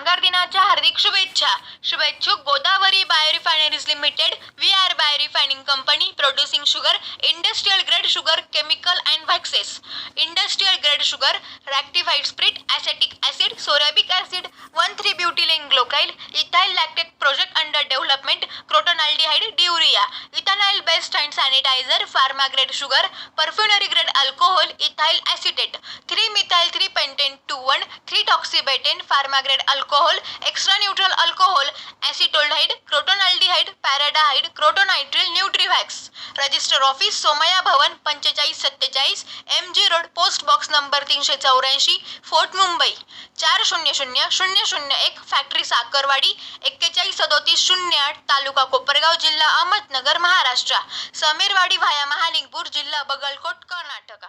कामगार दिनाच्या हार्दिक शुभेच्छा. शुभेच्छुक Godavari biorefineries limited V R biorefining company producing sugar industrial grade sugar chemical and waxes industrial grade sugar rectified spirit acetic acid sorbic acid one three butylene glycol ethyl lactate project under development crotonaldehyde diurea इथ sanitiser pharma grade sugar perfumery grade alcohol ethyl acetate three methyl three pentene two one three टॉक्सिबेटेन pharma grade alcohol extra neutral alcohol acetaldehyde crotonaldehyde paraldehyde crotononitrile nutriwax register office Somaiya Bhavan पंचेचाळीस सत्तेचाळीस M G road post box number तीनशे चौऱ्याऐंशी fort Mumbai चार शून्य शून्य शून्य शून्य एक फॅक्टरी साखरवाडी एक्केचाळीस सदोतीस शून्य आठ तालुका कोपरगाव जिल्हा महाराष्ट्र. समीरवाडी व्हाया महालिंगपूर जिल्हा बगलकोट कर्नाटका.